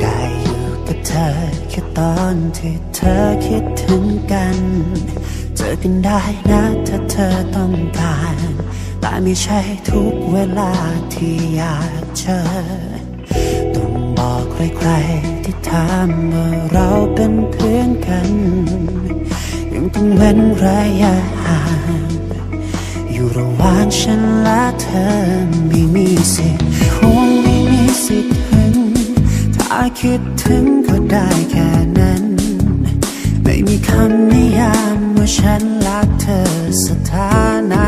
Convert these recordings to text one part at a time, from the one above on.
ได้ยู่กับเธอแค่ตอนที่เธอคิดถึงกัน เจอกันได้นะถ้าเธอต้องการ แต่ไม่ใช่ทุกเวลาที่อยากเจอ ต้องบอกใครๆ ที่ถามว่าเราเป็นเพื่อนกัน ยังต้องเว้นระยะห่างอยู่ระหว่างฉันและเธอไม่มีสิทธิ์คงไม่มีสิทธิ์ถึง ถ้าคิดถึงก็ได้แค่นั้น ไม่มีคำนิยามว่าฉันรักเธอสถานะ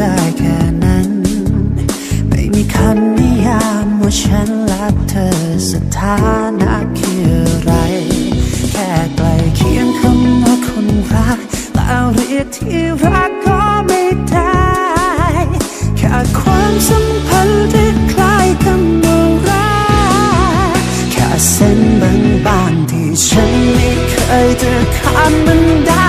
ได้แค่นั้น ไม่มีคำนิยามว่าฉันรักเธอสถานะคืออะไร แค่ใกลเคียงคำว่าคนรักแต่เรียกที่รักก็ไม่ได้แค่ความสัมพันธ์ที่คล้ายคำว่ารักแค่เส้นบางๆที่ฉันไม่เคยจะข้ามมันได้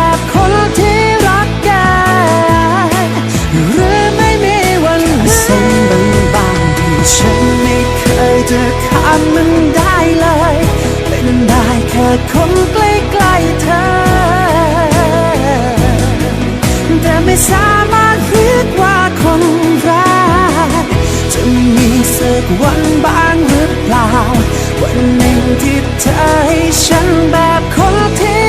้ ไม่สามารถเรียกว่าคนรักจะมีสักวันบ้างหรือเปล่า วันหนึ่งที่เธอให้ฉันแบบคนที่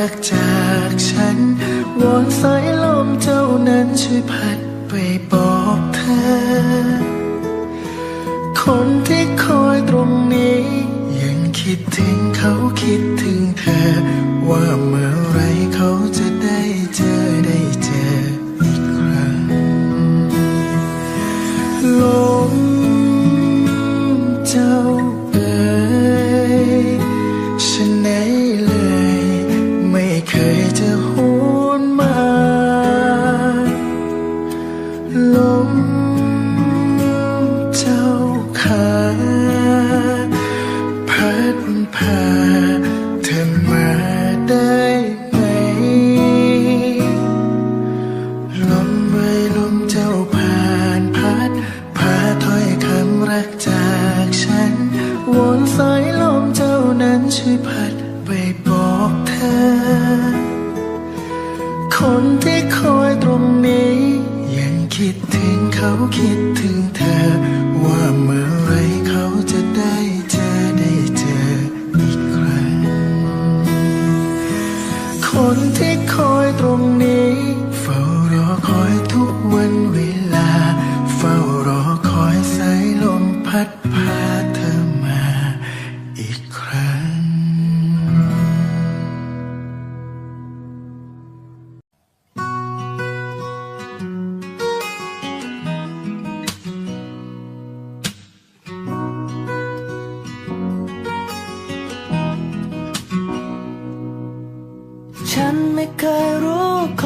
wrecked out.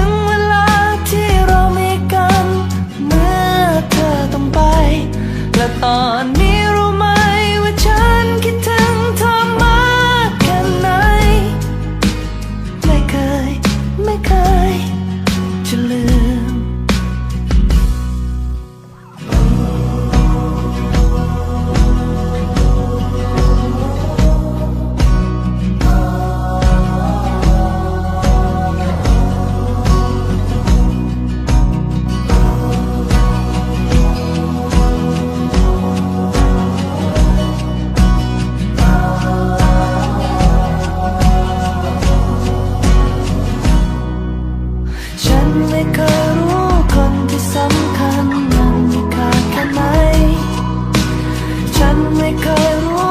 ง Anne Carlo.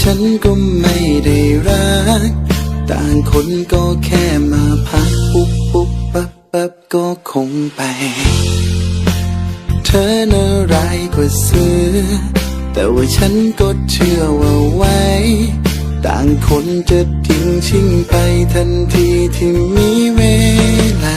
ฉันก็ไม่ได้รัก ต่างคนก็แค่มาพักปุ๊บปุ๊บปั๊บปั๊บก็คงไป เธอน่าร้ายกว่าเสือแต่ว่าฉันก็เชื่อว่าไว้ ต่างคนจะทิ้งชิงไปทันทีที่มีเวลา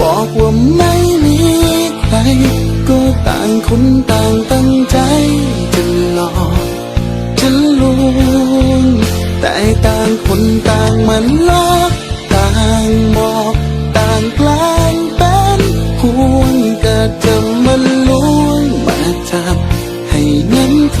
บอกว่าไม่มีใคร ก็ต่างคนต่างตั้งใจจะหลอกจะลวงแต่ต่างคนต่างมาลอกต่างบอกต่างกล้งเป็นห่วงก็จะมาลวงมาจับให้น้ำใจ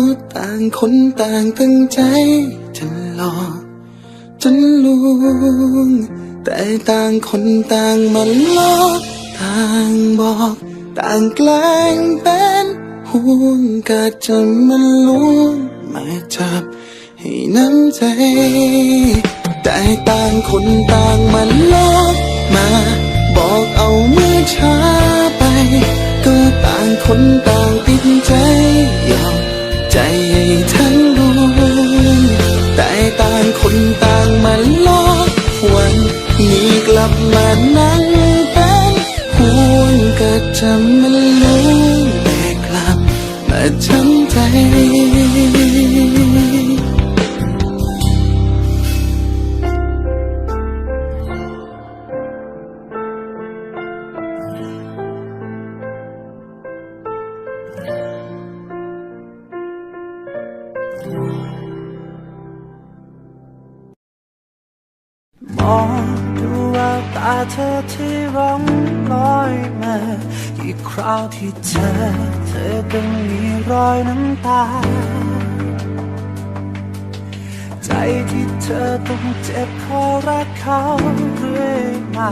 ็ต่างคนต่างตั้งใจจะหลอกจะลวงแต่ต่างคนต่างมันลอกต่างบอก ต่างแกล้งเป็นห่วงก็จะมันลวงมาจับให้น้ำใจ แต่ต่างคนต่างมาลอกมา บอกเอาเมื่อช้าไป ก็ต่างคนต่าง ก็ เธอที่ร้องลอยมาอีกคราวที่เจอเธอก็มีรอยน้ำตา ใจที่เธอต้องเจ็บเพราะรักเขาเรื่อยมา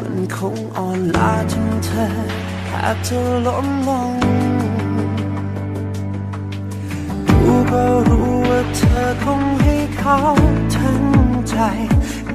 มันคงอ่อนล้าจนเธอแทบจะล้มลงรู้ก็รู้ว่าเธอคงให้เขาทั้งใจ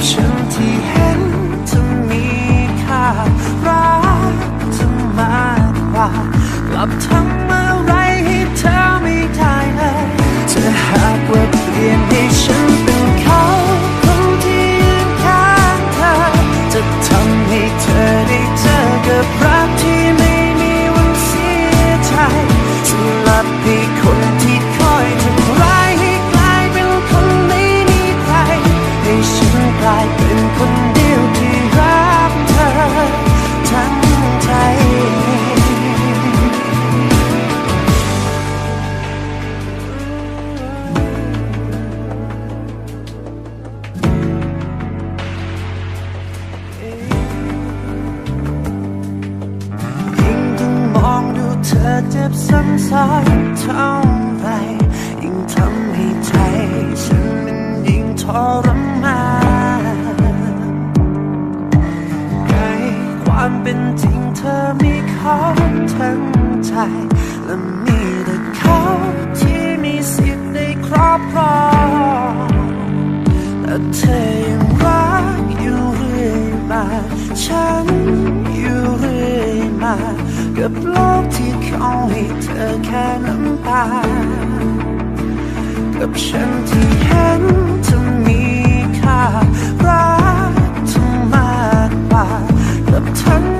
กับ ธอเจ็บซ้ำๆเท่าไรยิ่งทำให้ใจฉันมันยิ่งทรมานในความเป็นจริงเธอมีเขาทั้งใจและมีแต่เขาที่มีสิทธิ์ได้ครอบครองแต่เธอยังรักอยู่เรื่อยมา ฉันอยู่เรื่อยมากับโลกที่ ให้เธอแค่น้ำตา กับฉันที่เห็นเธอมีค่ารักเธอมากกว่ากับทำ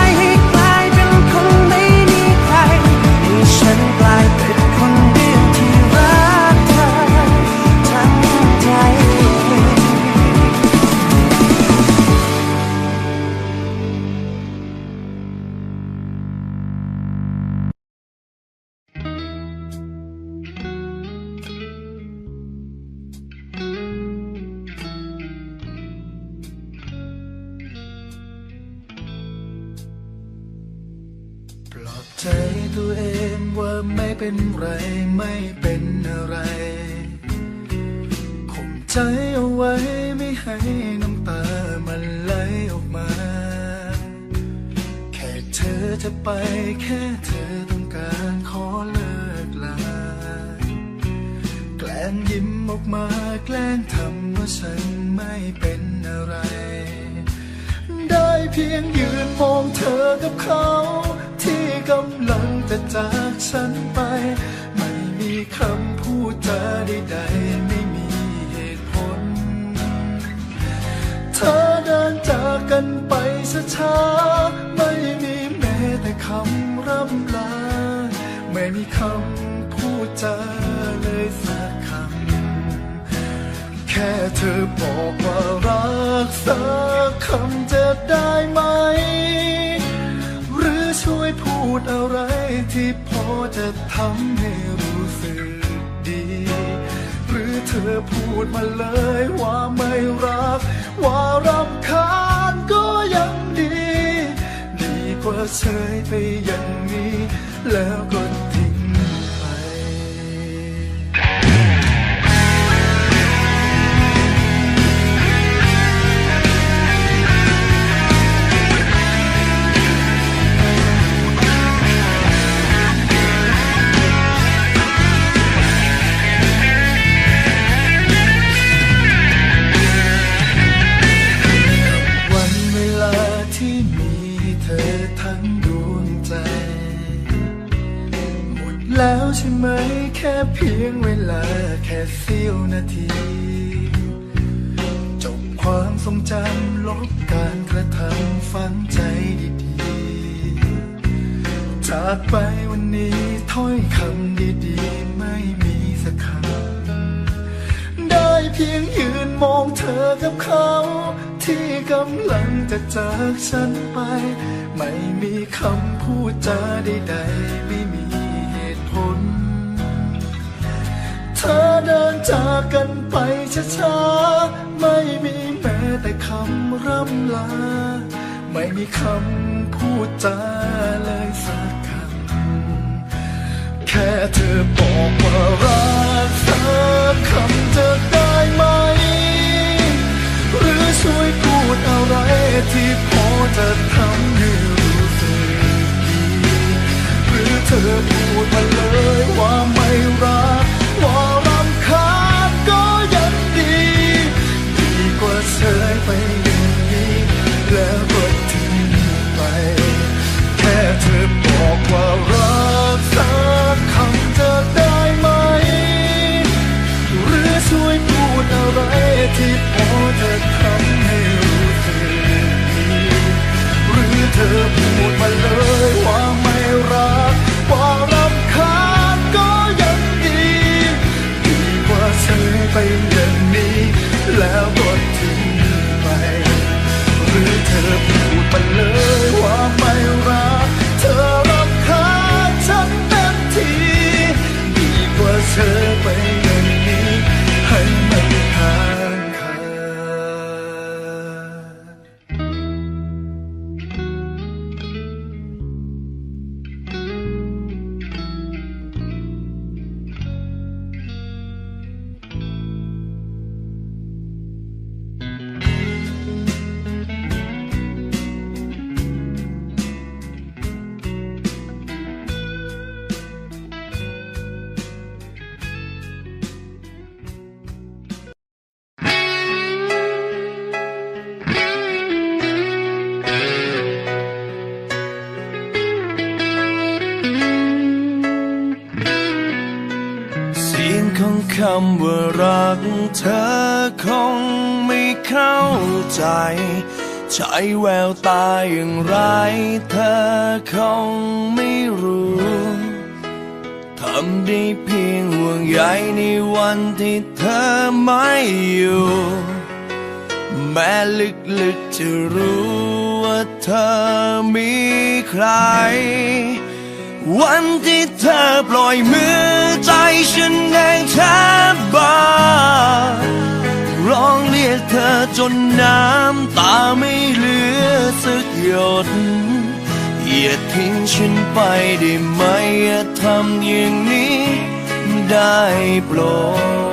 ย ใจเอาไว้ไม่ให้น้ำตามันไหลออกมา แค่เธอจะไปแค่เธอต้องการขอเลิกลา แกล้งยิ้มออกมาแกล้งทำว่าฉันไม่เป็นอะไร ได้เพียงยืนมองเธอกับเขา ที่กำลังจะจากฉันไป ไม่มีคำพูดจาใดๆ เธอเดินจากกันไปช้าๆไม่มีแม้แต่คำร่ำลา ไม่มีคำพูดจาเลยสักคำ แค่เธอบอกว่ารักสักคำจะได้ไหม หรือช่วยพูดอะไรที่พอจะทำให้รู้สึกดี หรือเธอพูดมาเลยว่าไม่รัก ว่ารำคาญก็ยังดี ดีกว่าเฉยไปอย่างนี้ แล้วก็ แล้วใช่ไหม แค่เพียงเวลาแค่เสี้ยวนาที จบความทรงจำลบการกระทำฝังใจดีๆ จากไปวันนี้ถ้อยคำดีๆ ไม่มีสักคำ ได้เพียงยืนมองเธอกับเขา ที่กำลังจะจากฉันไป ไม่มีคำพูดจาใดๆ เธอเดินจากกันไปช้าๆ ไม่มีแม้แต่คำร่ำลา ไม่มีคำพูดจาเลยสักคำ แค่เธอบอกว่ารักเธอคำจะได้ไหม หรือช่วยพูดอะไรที่พอจะทำ ธอพูดมาเลย เธอคงไม่เข้าใจ ใช้แววตาอย่างไร เธอคงไม่รู้ทำได้เพียงห่วงใยในวันที่เธอไม่อยู่ แม้ลึกๆจะรู้ว่าเธอมีใคร วันที่เธอปล่อยมือใจฉันแดงแทบบ้าร้องเรียกเธอจนน้ำตาไม่เหลือสักหยดอย่าทิ้งฉันไปได้ไหมอย่าทำอย่างนี้ได้โปรด